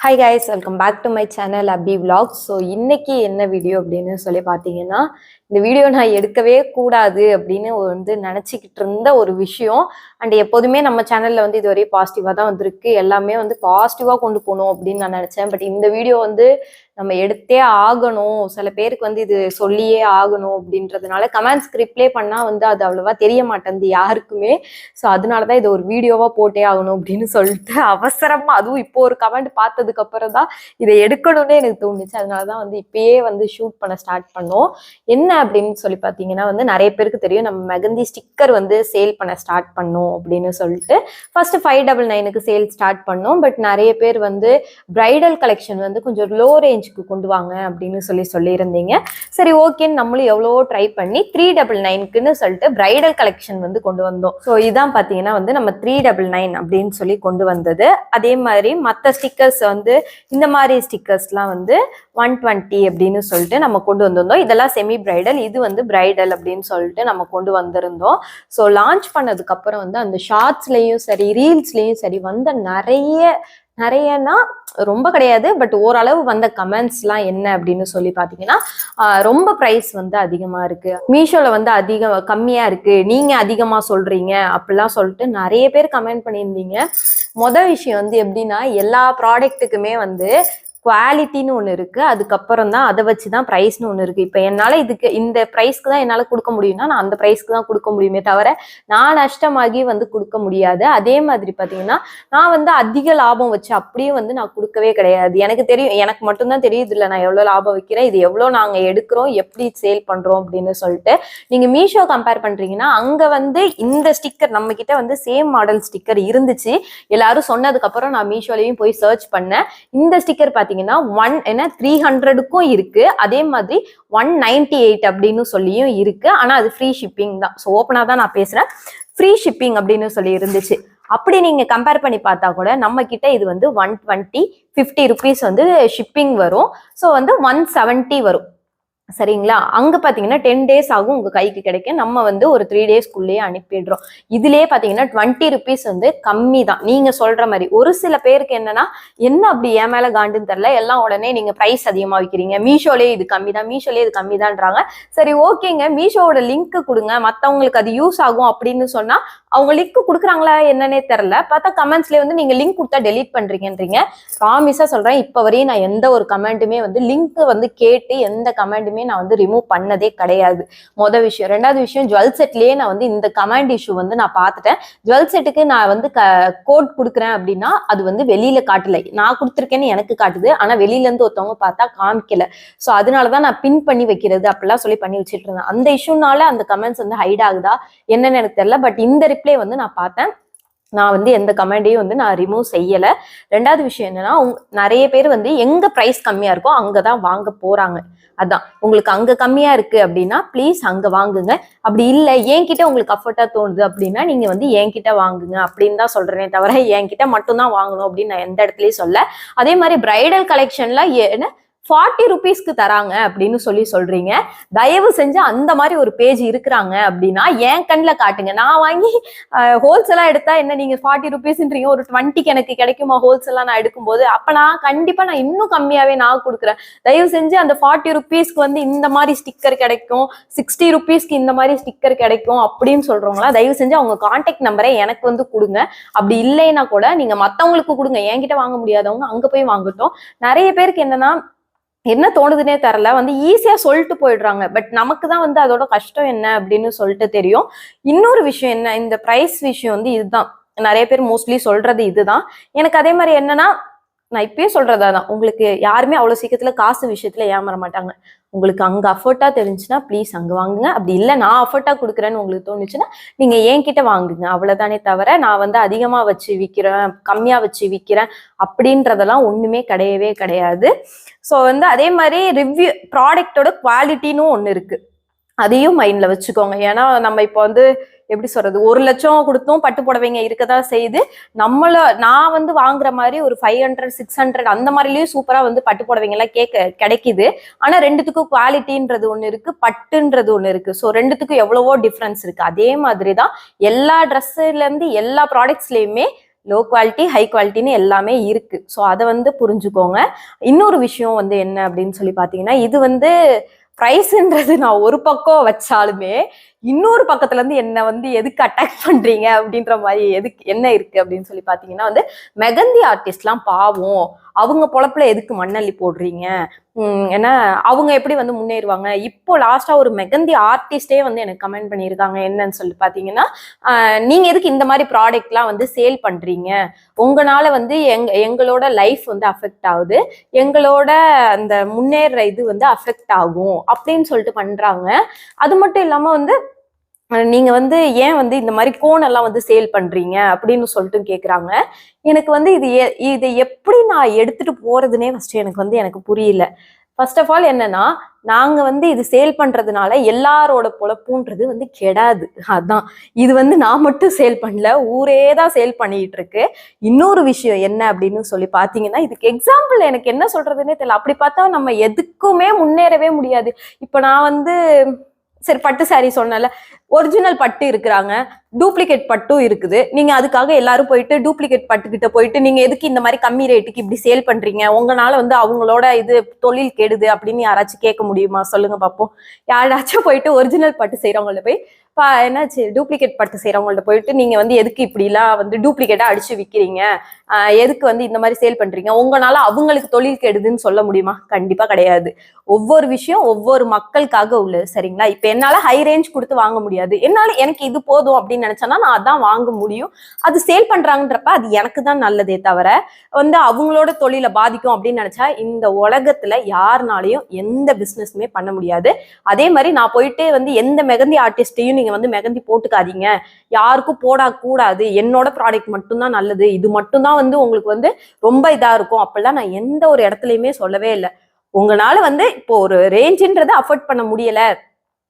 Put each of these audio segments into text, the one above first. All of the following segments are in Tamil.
Hi guys welcome back to my channel Abi vlog so இன்றைக்கி என்ன வீடியோ அப்படின்னு சொல்லி பார்த்தீங்கன்னா இந்த வீடியோ நான் எடுக்கவே கூடாது அப்படின்னு வந்து நினச்சிக்கிட்டு இருந்த ஒரு விஷயம். அண்ட் எப்போதுமே நம்ம சேனலில் வந்து இதுவரை பாசிட்டிவாக தான் வந்திருக்கு. எல்லாமே வந்து பாசிட்டிவாக கொண்டு போகணும் அப்படின்னு நான் நினச்சேன். பட் இந்த வீடியோ வந்து நம்ம எடுத்தே ஆகணும். சில பேருக்கு வந்து இது சொல்லியே ஆகணும் அப்படின்றதுனால கமெண்ட்ஸ்க்கு ரிப்ளை பண்ணால் வந்து அது அவ்வளோவா தெரிய மாட்டேங்குது யாருக்குமே. ஸோ அதனால தான் இது ஒரு வீடியோவாக போட்டே ஆகணும் அப்படின்னு சொல்லிட்டு அவசரமாக அதுவும் இப்போ ஒரு கமெண்ட் பார்த்ததுக்கு அப்புறம் தான் இதை எடுக்கணும்னே எனக்கு தோணுச்சு. அதனால தான் வந்து இப்பயே வந்து ஷூட் பண்ண ஸ்டார்ட் பண்ணோம். என்ன அப்படின்னு சொல்லி பார்த்தீங்கன்னா வந்து நிறைய பேருக்கு தெரியும். நம்ம மெகந்தி ஸ்டிக்கர் வந்து சேல் பண்ண ஸ்டார்ட் பண்ணோம் அப்படின்னு சொல்லிட்டு. ஃபர்ஸ்ட் ஃபைவ் டபுள் நைனுக்கு சேல் ஸ்டார்ட் பண்ணோம். பட் நிறைய பேர் வந்து பிரைடல் கலெக்ஷன் வந்து கொஞ்சம் லோ ரேஞ்சுக்கு கொண்டு வாங்க அப்படின்னு சொல்லி சொல்லியிருந்தீங்க. சரி ஓகேன்னு நம்மளும் எவ்வளோ ட்ரை பண்ணி த்ரீ டபுள் நைனுக்குன்னு சொல்லிட்டு பிரைடல் கலெக்ஷன் வந்து கொண்டு வந்தோம். ஸோ இதான் பார்த்தீங்கன்னா வந்து நம்ம த்ரீ டபுள் நைன் அப்படின்னு சொல்லி கொண்டு வந்தது. அதே மாதிரி மற்ற ஸ்டிக்கர்ஸ் வந்து இந்த மாதிரி ஸ்டிக்கர்ஸ்லாம் வந்து ஒன் டுவெண்ட்டி அப்படின்னு சொல்லிட்டு நம்ம கொண்டு வந்திருந்தோம். இதெல்லாம் செமி பிரைடல் இது வந்து பிரைடல் அப்படின்னு சொல்லிட்டு நம்ம கொண்டு வந்திருந்தோம். ஸோ லான்ச் பண்ணதுக்கப்புறம் வந்து அந்த ஷார்ட்ஸ்லேயும் சரி ரீல்ஸ்லேயும் சரி வந்த நிறைய நிறையனா ரொம்ப கிடையாது. பட் ஓரளவு வந்த கமெண்ட்ஸ்லாம் என்ன அப்படின்னு சொல்லி பார்த்தீங்கன்னா ரொம்ப ப்ரைஸ் வந்து அதிகமாக இருக்குது மீஷோவில் வந்து அதிகம் கம்மியாக இருக்குது நீங்கள் அதிகமாக சொல்கிறீங்க அப்படிலாம் சொல்லிட்டு நிறைய பேர் கமெண்ட் பண்ணியிருந்தீங்க. மொதல் விஷயம் வந்து எப்படின்னா எல்லா ப்ராடக்ட்டுக்குமே வந்து குவாலிட்டின்னு ஒன்று இருக்குது அதுக்கப்புறம் தான் அதை வச்சு தான் ப்ரைஸ்னு ஒன்று இருக்குது இப்போ என்னால் இதுக்கு இந்த ப்ரைஸ்க்கு தான் என்னால் கொடுக்க முடியும்னா நான் அந்த ப்ரைஸ்க்கு தான் கொடுக்க முடியுமே தவிர நான் நஷ்டமாகி வந்து கொடுக்க முடியாது. அதே மாதிரி பார்த்தீங்கன்னா நான் வந்து அதிக லாபம் வச்சு அப்படியே வந்து நான் கொடுக்கவே கிடையாது. எனக்கு தெரியும் எனக்கு மட்டும்தான் தெரியுது இல்லை நான் எவ்வளோ லாபம் வைக்கிறேன் இது எவ்வளோ நாங்கள் எடுக்கிறோம் எப்படி சேல் பண்ணுறோம் அப்படின்னு சொல்லிட்டு. நீங்கள் மீஷோ கம்பேர் பண்ணுறீங்கன்னா அங்கே வந்து இந்த ஸ்டிக்கர் நம்மக்கிட்ட வந்து சேம் மாடல் ஸ்டிக்கர் இருந்துச்சு. எல்லாரும் சொன்னதுக்கப்புறம் நான் மீஷோலையும் போய் சர்ச் பண்ணேன். இந்த ஸ்டிக்கர் பார்த்தீங்கன்னா ஒன் என்ன த்ரீ ஹண்ட்ரடுக்கும் இருக்கு. அதே மாதிரி ஒன் நைன்டி எயிட் அப்படின்னு சொல்லியும் இருக்கு. ஆனால் அது ஃப்ரீ ஷிப்பிங் தான். ஸோ ஓப்பனாக தான் நான் பேசுகிறேன் ஃப்ரீ ஷிப்பிங் அப்படின்னு சொல்லி இருந்துச்சு. அப்படி நீங்க கம்பேர் பண்ணி பார்த்தா கூட நம்ம கிட்ட இது வந்து ஒன் டுவெண்ட்டி ஃபிஃப்டி ருபீஸ் வந்து ஷிப்பிங் வரும். ஸோ வந்து ஒன் செவன்ட்டி வரும். சரிங்களா? அங்க பாத்தீங்கன்னா டென் டேஸ் ஆகும் உங்க கைக்கு கிடைக்க. நம்ம வந்து ஒரு த்ரீ டேஸ்க்குள்ளேயே அனுப்பிடுறோம். இதுலயே பாத்தீங்கன்னா டுவெண்ட்டி ருபீஸ் வந்து கம்மி தான். நீங்க சொல்ற மாதிரி ஒரு சில பேருக்கு என்னன்னா என்ன அப்படி ஏன் மேல காண்டுன்னு தெரியல. எல்லாம் உடனே நீங்க பிரைஸ் அதிகமா வைக்கிறீங்க. மீஷோலேயே இது கம்மி தான். மீஷோலே இது கம்மி தான்றாங்க. சரி ஓகேங்க மீஷோவோட லிங்க் கொடுங்க. மத்தவங்களுக்கு அது யூஸ் ஆகும் அப்படின்னு சொன்னா அவங்க லிங்க் கொடுக்குறாங்களா என்னன்னே தெரில பார்த்தா கமெண்ட்ஸ்லேயே வந்து நீங்கள் லிங்க் கொடுத்தா டெலீட் பண்ணுறீங்கன்றீங்க ப்ராமிஸாக சொல்கிறேன் இப்போ வரையும் நான் எந்த ஒரு கமெண்ட்டுமே வந்து லிங்க் வந்து கேட்டு எந்த கமெண்ட்டுமே நான் வந்து ரிமூவ் பண்ணதே கிடையாது. மொதல் விஷயம். ரெண்டாவது விஷயம் ஜுவல் செட்லேயே நான் வந்து இந்த கமெண்ட் இஷ்யூ வந்து நான் பார்த்துட்டேன். ஜுவல் செட்டுக்கு நான் வந்து கோட் கொடுக்குறேன் அப்படின்னா அது வந்து வெளியில் காட்டலை. நான் கொடுத்துருக்கேன்னு எனக்கு காட்டுது. ஆனால் வெளியிலேருந்து ஒருத்தவங்க பார்த்தா காமிக்கல. ஸோ அதனால தான் நான் பின் பண்ணி வைக்கிறது அப்படிலாம் சொல்லி பண்ணி வச்சுட்டு இருந்தேன். அந்த இஷ்யூனால அந்த கமெண்ட்ஸ் வந்து ஹைட் ஆகுதா என்னன்னு எனக்கு தெரியல. பட் இந்த ரிப்ளை வந்து நான் பார்த்தேன். நான் வந்து எந்த கமெண்டையும் வந்து நான் ரிமூவ் செய்யலை. ரெண்டாவது விஷயம் என்னன்னா நிறைய பேர் வந்து எங்க ப்ரைஸ் கம்மியா இருக்கோ அங்கே தான் வாங்க போறாங்க. அதான் உங்களுக்கு அங்க கம்மியா இருக்கு அப்படின்னா ப்ளீஸ் அங்க வாங்குங்க. அப்படி இல்லை என்கிட்ட உங்களுக்கு அஃபர்ட்டா தோணுது அப்படின்னா நீங்க வந்து என்கிட்ட வாங்குங்க அப்படின்னு தான் சொல்கிறேனே தவிர என்கிட்ட மட்டும்தான் வாங்கணும் அப்படின்னு நான் எந்த இடத்துலயும் சொல்ல. அதே மாதிரி பிரைடல் கலெக்ஷன்ல என்ன ஃபார்ட்டி ருபீஸ்க்கு தராங்க அப்படின்னு சொல்லி சொல்றீங்க. தயவு செஞ்சு அந்த மாதிரி ஒரு பேஜ் இருக்கிறாங்க அப்படின்னா என் கண்ணில் காட்டுங்க. நான் வாங்கி ஹோல்சேலாக எடுத்தா என்ன நீங்க ஃபார்ட்டி ருபீஸ்ன்றீங்க ஒரு டுவெண்ட்டிக்கு எனக்கு கிடைக்குமா ஹோல்சேலாக நான் எடுக்கும்போது? அப்போ நான் கண்டிப்பாக நான் இன்னும் கம்மியாகவே நான் கொடுக்குறேன். தயவு செஞ்சு அந்த ஃபார்ட்டி ருபீஸ்க்கு வந்து இந்த மாதிரி ஸ்டிக்கர் கிடைக்கும். சிக்ஸ்டி ருபீஸ்க்கு இந்த மாதிரி ஸ்டிக்கர் கிடைக்கும் அப்படின்னு சொல்றவங்களா தயவு செஞ்சு அவங்க கான்டாக்ட் நம்பரை எனக்கு வந்து கொடுங்க. அப்படி இல்லைன்னா கூட நீங்க மற்றவங்களுக்கு கொடுங்க. என்கிட்ட வாங்க முடியாதவங்க அங்க போய் வாங்கட்டும். நிறைய பேருக்கு என்னன்னா என்ன தோணுதுன்னே தெரில வந்து ஈஸியா சொல்லிட்டு போயிடுறாங்க. பட் நமக்கு தான் வந்து அதோட கஷ்டம் என்ன அப்படின்னு சொல்லிட்டு தெரியும். இன்னொரு விஷயம் என்ன? இந்த ப்ரைஸ் விஷயம் வந்து இதுதான். நிறைய பேர் மோஸ்ட்லி சொல்றது இதுதான். எனக்கு அதே மாதிரி என்னன்னா நான் இப்பயே சொல்றதா தான் உங்களுக்கு யாருமே அவ்வளவு சீக்கிரத்துல காசு விஷயத்துல ஏமாற மாட்டாங்க. உங்களுக்கு அங்க அஃபர்ட்டா தெரிஞ்சுன்னா ப்ளீஸ் அங்க வாங்குங்க. அப்படி இல்லை நான் அஃபர்ட்டா கொடுக்குறேன்னு உங்களுக்கு தோணுச்சுன்னா நீங்க என்கிட்ட வாங்குங்க. அவ்வளவுதானே தவிர நான் வந்து அதிகமா வச்சு விற்கிறேன் கம்மியா வச்சு விற்கிறேன் அப்படின்றதெல்லாம் ஒண்ணுமே கிடையவே கிடையாது. ஸோ வந்து அதே மாதிரி ரிவ்யூ ப்ராடக்டோட குவாலிட்டின்னு ஒன்று இருக்கு. அதையும் மைண்ட்ல வச்சுக்கோங்க. ஏன்னா நம்ம இப்போ வந்து எப்படி சொல்றது ஒரு லட்சம் கொடுத்தும் பட்டு புடவைங்க இருக்கதா செய்து நம்மள நான் வந்து வாங்குற மாதிரி ஒரு ஃபைவ் ஹண்ட்ரட் சிக்ஸ் ஹண்ட்ரட் அந்த மாதிரிலயும் சூப்பரா வந்து பட்டு புடவைங்க எல்லாம் கேட்க கிடைக்குது. ஆனா ரெண்டுத்துக்கும் குவாலிட்டின்றது ஒண்ணு இருக்கு பட்டுன்றது ஒண்ணு இருக்கு. ஸோ ரெண்டுத்துக்கும் எவ்வளவோ டிஃப்ரென்ஸ் இருக்கு. அதே மாதிரி தான் எல்லா ட்ரெஸ்ஸுல இருந்து எல்லா ப்ராடக்ட்ஸ்லயுமே லோ குவாலிட்டி ஹை குவாலிட்டின்னு எல்லாமே இருக்கு. ஸோ அதை வந்து புரிஞ்சுக்கோங்க. இன்னொரு விஷயம் வந்து என்ன அப்படின்னு சொல்லி பார்த்தீங்கன்னா இது வந்து ப்ரைஸ்ன்றது நான் ஒரு பக்கம் வச்சாலுமே இன்னொரு பக்கத்துல இருந்து என்ன வந்து எதுக்கு அட்டாக் பண்றீங்க அப்படின்ற மாதிரி எதுக்கு என்ன இருக்கு அப்படின்னு சொல்லி பாத்தீங்கன்னா வந்து மெகந்தி ஆர்டிஸ்ட்லாம் பாவம். அவங்க பொழப்புல எதுக்கு மண்ணள்ளி போடுறீங்க? ஏன்னா அவங்க எப்படி வந்து முன்னேறுவாங்க? இப்போ லாஸ்டா ஒரு மெகந்தி ஆர்டிஸ்டே வந்து எனக்கு கமெண்ட் பண்ணியிருக்காங்க. என்னன்னு சொல்லி பாத்தீங்கன்னா நீங்க எதுக்கு இந்த மாதிரி ப்ராடக்ட்லாம் வந்து சேல் பண்றீங்க? உங்களால வந்து எங்க எங்களோட லைஃப் வந்து அஃபெக்ட் ஆகுது. எங்களோட அந்த முன்னேற இது வந்து அஃபெக்ட் ஆகும். அப்படின்னு சொல்லிட்டு பண்றாங்க. அது மட்டும் இல்லாம வந்து நீங்க வந்து ஏன் வந்து இந்த மாதிரி கோன் எல்லாம் வந்து சேல் பண்றீங்க அப்படின்னு சொல்லிட்டு கேக்குறாங்க. எனக்கு வந்து இது எ- எப்படி நான் எடுத்துட்டு போறதுனே ஃபர்ஸ்ட் எனக்கு வந்து எனக்கு புரியல. ஃபர்ஸ்ட் ஆஃப் ஆல் என்னன்னா நாங்க வந்து இது சேல் பண்றதுனால எல்லாரோட பொழப்புன்றது வந்து கெடாது. அதான். இது வந்து நான் மட்டும் சேல் பண்ணல ஊரே தான் சேல் பண்ணிட்டு இருக்கு. இன்னொரு விஷயம் என்ன அப்படின்னு சொல்லி பாத்தீங்கன்னா இதுக்கு எக்ஸாம்பிள் எனக்கு என்ன சொல்றதுன்னே தெரியல. அப்படி பார்த்தா நம்ம எதுக்குமே முன்னேறவே முடியாது. இப்ப நான் வந்து சரி பட்டு சாரி சொன்னல ஒரிஜினல் பட்டு இருக்கிறாங்க. டூப்ளிகேட் பட்டும் இருக்குது. நீங்க அதுக்காக எல்லாரும் போயிட்டு டூப்ளிகேட் பட்டுக்கிட்ட போயிட்டு நீங்க எதுக்கு இந்த மாதிரி கம்மி ரேட்டுக்கு இப்படி சேல் பண்றீங்க? உங்களால வந்து அவங்களோட இது தொழில் கெடுது அப்படின்னு யாராச்சும் கேட்க முடியுமா? சொல்லுங்க பாப்போம். யாராச்சும் போயிட்டு ஒரிஜினல் பட்டு செய்யறவங்கள்ட்ட போய் பா என்னாச்சு? டூப்ளிகேட் பட்டு செய்யறவங்கள்ட்ட போயிட்டு நீங்க வந்து எதுக்கு இப்படிலாம் வந்து டூப்ளிகேட்டா அடிச்சு விக்கிறீங்க? எதுக்கு வந்து இந்த மாதிரி சேல் பண்றீங்க? உங்களால அவங்களுக்கு தொழில் கெடுதுன்னு சொல்ல முடியுமா? கண்டிப்பா கிடையாது. ஒவ்வொரு விஷயம் ஒவ்வொரு மக்களுக்காக உள்ளது சரிங்களா? இப்ப என்னால ஹை ரேஞ்ச் கொடுத்து வாங்க முடியாது. என்னால எனக்கு இது போதும் அப்படின்னு நினைச்சேன்னா நான் அதான் வாங்க முடியும். அது சேல் பண்றாங்கன்றப்ப அது எனக்கு தான் நல்லதே தவிர வந்து அவங்களோட தொழிலை பாதிக்கும் அப்படின்னு நினைச்சா இந்த உலகத்துல யாருனாலையும் எந்த பிசினஸுமே பண்ண முடியாது. அதே மாதிரி நான் போயிட்டு வந்து எந்த மெகந்தி ஆர்டிஸ்டையும் நீங்க வந்து மெகந்தி போட்டுக்காதீங்க. யாருக்கும் போடா கூடாது என்னோட ப்ராடக்ட் மட்டும்தான் நல்லது. இது மட்டும்தான் வந்து உங்களுக்கு வந்து ரொம்ப இதா இருக்கும். அப்படிலாம் நான் எந்த ஒரு இடத்துலயுமே சொல்லவே இல்லை. உங்களால வந்து இப்போ ஒரு ரேஞ்சுன்றதை அஃபோர்ட் பண்ண முடியல.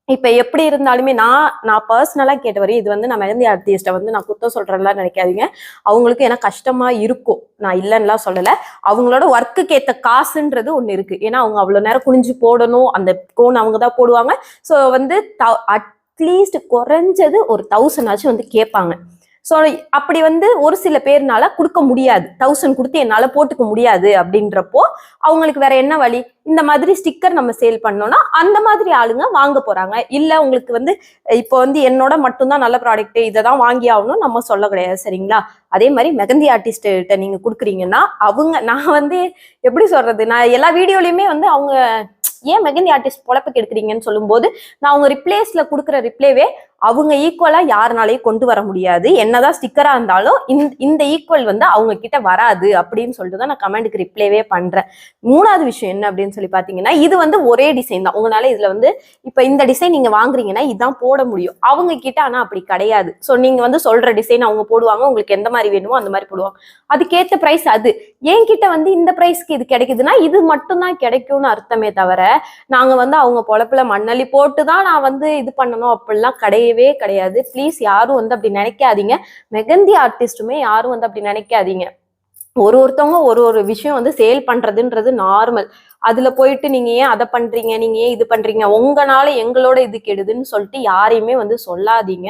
இப்ப எப்படி இருந்தாலுமே நான் நான் பர்சனலா கேட்ட வரையும் இது வந்து நான் மெகந்தி ஆர்டிஸ்ட வந்து நான் குத்தம் சொல்றேன்லாம் நினைக்காதீங்க. அவங்களுக்கு ஏன்னா கஷ்டமா இருக்கும். நான் இல்லைன்னுலாம் சொல்லல. அவங்களோட ஒர்க்குக்கு ஏத்த காசுன்றது ஒண்ணு இருக்கு. ஏன்னா அவங்க அவ்வளவு நேரம் குனிஞ்சு போடணும். அந்த கோன் அவங்க தான் போடுவாங்க. ஸோ வந்து அட்லீஸ்ட் குறைஞ்சது ஒரு தௌசண்ட் ஆச்சு வந்து கேட்பாங்க. ஸோ அப்படி வந்து ஒரு சில பேர்னால கொடுக்க முடியாது. தௌசண்ட் கொடுத்து என்னால் போட்டுக்க முடியாது அப்படின்றப்போ அவங்களுக்கு வேற என்ன வழி? இந்த மாதிரி ஸ்டிக்கர் நம்ம சேல் பண்ணோம்னா அந்த மாதிரி ஆளுங்க வாங்க போறாங்க. இல்ல உங்களுக்கு வந்து இப்போ வந்து என்னோட மட்டும்தான் நல்ல ப்ராடக்ட் இதை தான் வாங்கி ஆகணும் நம்ம சொல்ல கிடையாது சரிங்களா? அதே மாதிரி மெகந்தி ஆர்டிஸ்ட்ட நீங்க கொடுக்குறீங்கன்னா அவங்க நான் வந்து எப்படி சொல்றது? நான் எல்லா வீடியோலயுமே வந்து அவங்க ஏன் மெகந்தி ஆர்டிஸ்ட் பொழப்புக்கு எடுக்கிறீங்கன்னு சொல்லும்போது நான் அவங்க ரிப்ளேஸ்ல கொடுக்குற ரிப்ளேவே அவங்க ஈக்குவலா யாருனாலையும் கொண்டு வர முடியாது. என்னதான் ஸ்டிக்கரா இருந்தாலும் இந்த இந்த ஈக்குவல் வந்து அவங்க கிட்ட வராது அப்படின்னு சொல்லிட்டு தான் நான் கமெண்ட்டுக்கு ரிப்ளேவே பண்றேன். மூணாவது விஷயம் என்ன அப்படின்னு சொல்லி பார்த்தீங்கன்னா இது வந்து ஒரே டிசைன் தான். உங்களால இதுல வந்து இப்போ இந்த டிசைன் நீங்க வாங்குறீங்கன்னா இதான் போட முடியும். அவங்க கிட்ட ஆனா அப்படி கிடையாது. ஸோ நீங்க வந்து சொல்ற டிசைன் அவங்க போடுவாங்க. உங்களுக்கு எந்த மாதிரி வேணுமோ அந்த மாதிரி போடுவாங்க. அதுக்கேத்த பிரைஸ் அது. என்கிட்ட வந்து இந்த பிரைஸ்க்கு இது கிடைக்குதுன்னா இது மட்டும்தான் கிடைக்கும்னு அர்த்தமே தவிர நாங்க வந்து அவங்க பொழப்புல மண்ணள்ளி போட்டு தான் நான் வந்து இது பண்ணணும். அப்படிலாம் கிடையவே கிடையாது. ப்ளீஸ் யாரும் வந்து அப்படி நினைக்காதீங்க. மெகந்தி ஆர்டிஸ்ட்டுமே யாரும் வந்து அப்படி நினைக்காதீங்க. ஒரு ஒருத்தவங்க ஒரு ஒரு விஷயம் வந்து சேல் பண்றதுன்றது நார்மல் அதுல போயிட்டு நீங்க ஏன் அதை பண்றீங்க? நீங்க ஏன் இது பண்றீங்க? உங்களால எங்களோட இது கெடுதுன்னு சொல்லிட்டு யாரையுமே வந்து சொல்லாதீங்க.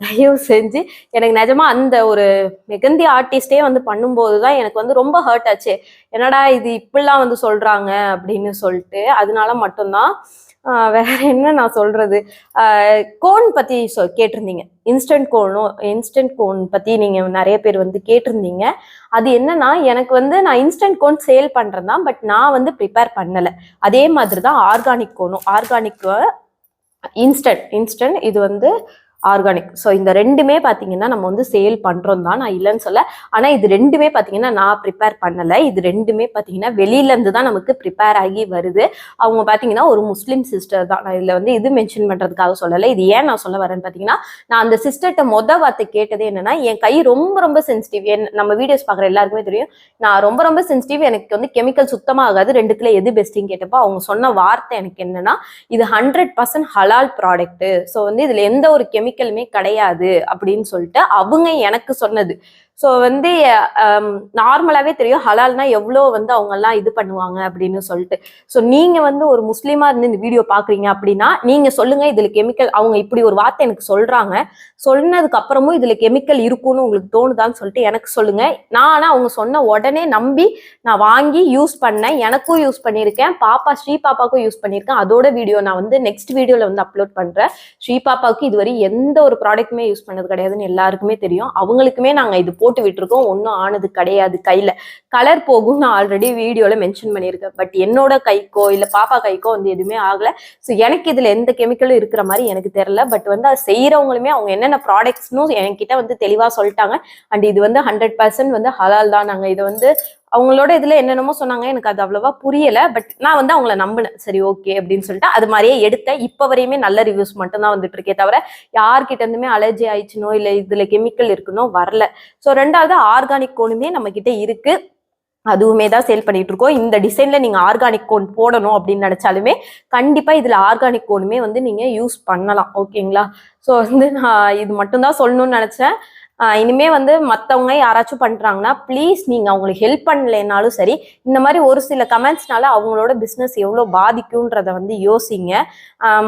தயவு செஞ்சு எனக்கு நிஜமா அந்த ஒரு மெகந்தி ஆர்டிஸ்டே வந்து பண்ணும்போது தான் எனக்கு வந்து ரொம்ப ஹர்ட் ஆச்சு. என்னடா இது இப்படிலாம் வந்து சொல்றாங்க அப்படின்னு சொல்லிட்டு அதனால மட்டும்தான் வேற என்ன நான் சொல்றது? கோன் பத்தி சொ கேட்டிருந்தீங்க. இன்ஸ்டன்ட் கோனும் இன்ஸ்டன்ட் கோன் பத்தி நீங்க நிறைய பேர் வந்து கேட்டிருந்தீங்க. அது என்னன்னா எனக்கு வந்து நான் இன்ஸ்டன்ட் கோன் சேல் பண்றேன் தான் பட் நான் வந்து ப்ரிப்பேர் பண்ணல. அதே மாதிரி தான் ஆர்கானிக் கோனும் ஆர்கானிக் இன்ஸ்டன்ட் இன்ஸ்டன்ட் இது வந்து ஆர்கானிக் ஸோ இந்த ரெண்டுமே பார்த்தீங்கன்னா நம்ம வந்து சேல் பண்ணுறோம் தான். நான் இல்லைன்னு சொல்ல. ஆனால் இது ரெண்டுமே பார்த்தீங்கன்னா நான் ப்ரிப்பேர் பண்ணலை. இது ரெண்டுமே பார்த்தீங்கன்னா வெளியிலேருந்து தான் நமக்கு ப்ரிப்பேர் ஆகி வருது. அவங்க பார்த்தீங்கன்னா ஒரு முஸ்லீம் சிஸ்டர் தான். நான் இதில் வந்து இது மென்ஷன் பண்ணுறதுக்காக சொல்லலை. இது ஏன் நான் சொல்ல வரேன்னு பார்த்தீங்கன்னா நான் அந்த சிஸ்டர்கிட்ட மொதல் வார்த்தை கேட்டது என்னன்னா என் கை ரொம்ப ரொம்ப சென்சிட்டிவ் என் நம்ம வீடியோஸ் பார்க்குற எல்லாருக்குமே தெரியும். நான் ரொம்ப ரொம்ப சென்சிட்டிவ் எனக்கு வந்து கெமிக்கல் சுத்தமாக ஆகாது ரெண்டுத்துல எது பெஸ்ட்டுன்னு கேட்டப்போ அவங்க சொன்ன வார்த்தை எனக்கு என்னன்னா இது hundred percent halal product so வந்து இதில் எந்த ஒரு கெமிக்கலுமே கிடையாது அப்படின்னு சொல்லிட்டு அவங்க எனக்கு சொன்னது. ஸோ வந்து um, நார்மலாகவே தெரியும் ஹலால்னா எவ்வளோ வந்து அவங்கெல்லாம் இது பண்ணுவாங்க அப்படின்னு சொல்லிட்டு. ஸோ நீங்கள் வந்து ஒரு முஸ்லீமாக இருந்து இந்த வீடியோ பார்க்குறீங்க அப்படின்னா நீங்கள் சொல்லுங்கள் இதில் கெமிக்கல் அவங்க இப்படி ஒரு வார்த்தை எனக்கு சொல்கிறாங்க சொன்னதுக்கு அப்புறமும் இதில் கெமிக்கல் இருக்கும்னு உங்களுக்கு தோணுதான்னு சொல்லிட்டு எனக்கு சொல்லுங்கள் நான் ஆனால் அவங்க சொன்ன உடனே நம்பி நான் வாங்கி யூஸ் பண்ணேன். எனக்கும் யூஸ் பண்ணியிருக்கேன். பாப்பா ஸ்ரீ பாப்பாவுக்கும் யூஸ் பண்ணியிருக்கேன். அதோட வீடியோ நான் வந்து நெக்ஸ்ட் வீடியோவில் வந்து அப்லோட் பண்ணுறேன் ஸ்ரீ பாப்பாவுக்கு இதுவரை எந்த ஒரு ப்ராடக்ட்டுமே யூஸ் பண்ணது கிடையாதுன்னு எல்லாருக்குமே தெரியும். அவங்களுக்குமே நாங்கள் இது போட்டு விட்டுருக்கோம். ஒன்றும் ஆனது கிடையாது கையில். கலர் போகும் நான் ஆல்ரெடி வீடியோவில் மென்ஷன் பண்ணியிருக்கேன். பட் என்னோட கைக்கோ இல்லை பாப்பா கைக்கோ வந்து எதுவுமே ஆகலை. ஸோ எனக்கு இதில் எந்த கெமிக்கலும் இருக்கிற மாதிரி எனக்கு தெரில பட் வந்து அதை செய்கிறவங்களுமே அவங்க என்னென்ன ப்ராடக்ட்ஸ்னும் என்கிட்ட வந்து தெளிவாக சொல்லிட்டாங்க. அண்ட் இது வந்து ஹண்ட்ரட் பர்சன்ட் வந்து ஹலால் தான். நாங்கள் இதை வந்து அவங்களோட இதுல என்னென்னமோ சொன்னாங்க. எனக்கு அது அவ்வளவா புரியல. பட் நான் வந்து அவங்கள நம்பினேன். சரி ஓகே அப்படின்னு சொல்லிட்டு அது மாதிரியே எடுத்தேன். இப்போ வரையுமே நல்ல ரிவ்யூஸ் மட்டும் தான் வந்துட்டு இருக்கே தவிர யார்கிட்ட இருந்துமே அலர்ஜி ஆயிடுச்சுனோ இல்லை இதுல கெமிக்கல் இருக்குனோ வரல. ஸோ ரெண்டாவது ஆர்கானிக் கோனுமே நம்ம கிட்ட இருக்கு. அதுவுமே தான் சேல் பண்ணிட்டு இருக்கோம். இந்த டிசைன்ல நீங்க ஆர்கானிக் கோன் போடணும் அப்படின்னு நினைச்சாலுமே கண்டிப்பா இதுல ஆர்கானிக் கோனுமே வந்து நீங்க யூஸ் பண்ணலாம். ஓகேங்களா ஸோ வந்து நான் இது மட்டும்தான் சொல்லணும்னு நினைச்சேன். இனிமே வந்து மற்றவங்க யாராச்சும் பண்றாங்கன்னா ப்ளீஸ் நீங்க அவங்களுக்கு ஹெல்ப் பண்ணலைனாலும் சரி இந்த மாதிரி ஒரு சில கமெண்ட்ஸ்னால அவங்களோட பிஸ்னஸ் எவ்வளோ பாதிக்கும்ன்றத வந்து யோசிங்க.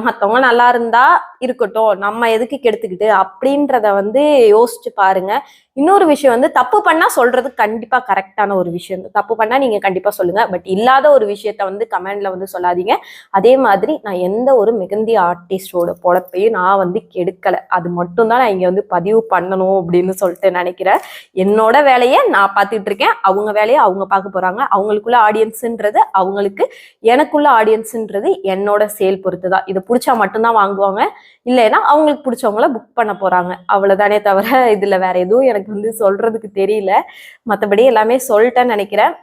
மற்றவங்க நல்லா இருந்தா இருக்கட்டும் நம்ம எதுக்கு கெடுத்துக்கிட்டு அப்படின்றத வந்து யோசிச்சு பாருங்க. இன்னொரு விஷயம் வந்து தப்பு பண்ணா சொல்றது கண்டிப்பா கரெக்டான ஒரு விஷயம். தப்பு பண்ணா நீங்க கண்டிப்பா சொல்லுங்க. பட் இல்லாத ஒரு விஷயத்த வந்து கமெண்ட்ல வந்து சொல்லாதீங்க. அதே மாதிரி நான் எந்த ஒரு மிகுந்தி ஆர்டிஸ்டோட பொழப்பையும் நான் வந்து கெடுக்கல. அது மட்டும் தான் நான் இங்க வந்து பதிவு பண்ணணும் அப்படின்னு சொல்லிட்டு நினைக்கிறேன் என்னோட வேலையை நான் பார்த்துட்டு இருக்கேன். அவங்க வேலையை அவங்க பார்க்க போறாங்க. அவங்களுக்குள்ள ஆடியன்ஸ்ன்றது அவங்களுக்கு எனக்குள்ள ஆடியன்ஸ்ன்றது என்னோட சேல் பொறுத்து தான் இதை பிடிச்சா மட்டும்தான் வாங்குவாங்க. இல்லைன்னா அவங்களுக்கு பிடிச்சவங்கள புக் பண்ண போறாங்க. அவ்வளவுதானே தவிர இதுல வேற எதுவும் எனக்கு வந்து சொல்றதுக்கு தெரியல. மற்றபடி எல்லாமே சொல்லிட்டேன்னு நினைக்கிறேன்.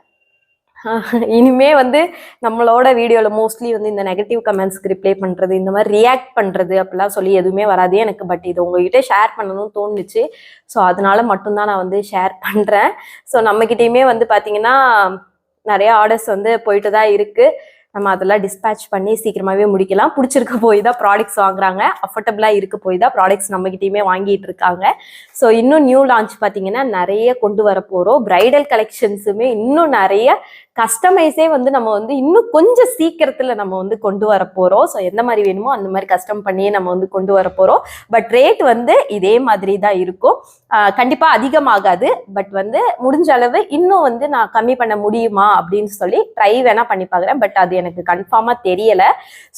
இனிமே வந்து நம்மளோட வீடியோவில் மோஸ்ட்லி வந்து இந்த நெகட்டிவ் கமெண்ட்ஸ்க்கு ரிப்ளை பண்ணுறது இந்த மாதிரி ரியாக்ட் பண்ணுறது அப்படிலாம் சொல்லி எதுவுமே வராது எனக்கு. பட் இது உங்ககிட்ட ஷேர் பண்ணணும்னு தோணுச்சு. ஸோ அதனால மட்டும்தான் நான் வந்து ஷேர் பண்ணுறேன் ஸோ நம்மக்கிட்டேயுமே வந்து பார்த்தீங்கன்னா நிறைய ஆர்டர்ஸ் வந்து போயிட்டு தான் இருக்குது நம்ம அதெல்லாம் டிஸ்பேச் பண்ணி சீக்கிரமாகவே முடிக்கலாம். பிடிச்சிருக்க போய் தான் ப்ராடக்ட்ஸ் வாங்குறாங்க. அஃபோர்டபுளாக இருக்க போய் தான் ப்ராடக்ட்ஸ் நம்மக்கிட்டையுமே வாங்கிட்டு இருக்காங்க. ஸோ இன்னும் நியூ லான்ச் பார்த்தீங்கன்னா நிறைய கொண்டு வர போகிறோம் பிரைடல் கலெக்ஷன்ஸுமே இன்னும் நிறைய கஸ்டமைஸே வந்து நம்ம வந்து இன்னும் கொஞ்சம் சீக்கிரத்தில் நம்ம வந்து கொண்டு வர போகிறோம் ஸோ எந்த மாதிரி வேணுமோ அந்த மாதிரி கஸ்டம் பண்ணியே நம்ம வந்து கொண்டு வர போகிறோம் பட் ரேட் வந்து இதே மாதிரி தான் இருக்கும். கண்டிப்பாக அதிகமாகாது. பட் வந்து முடிஞ்ச அளவு இன்னும் வந்து நான் கம்மி பண்ண முடியுமா அப்படின்னு சொல்லி ட்ரை வேணால் பண்ணி பார்க்குறேன் பட் அது எனக்கு கன்ஃபார்மாக தெரியலை.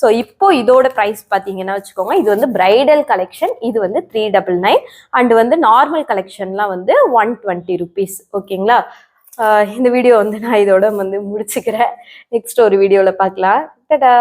ஸோ இப்போ இதோட ப்ரைஸ் பார்த்தீங்கன்னா வச்சுக்கோங்க. இது வந்து பிரைடல் கலெக்ஷன் இது வந்து த்ரீ டபுள் நைன் அண்ட் வந்து நார்மல் கலெக்ஷன்லாம் வந்து ஒன் டுவெண்ட்டி ருபீஸ் ஓகேங்களா இந்த வீடியோ வந்து நான் இதோட வந்து முடிச்சுக்கிறேன். நெக்ஸ்ட் ஒரு வீடியோவில் பார்க்கலாம். டடா!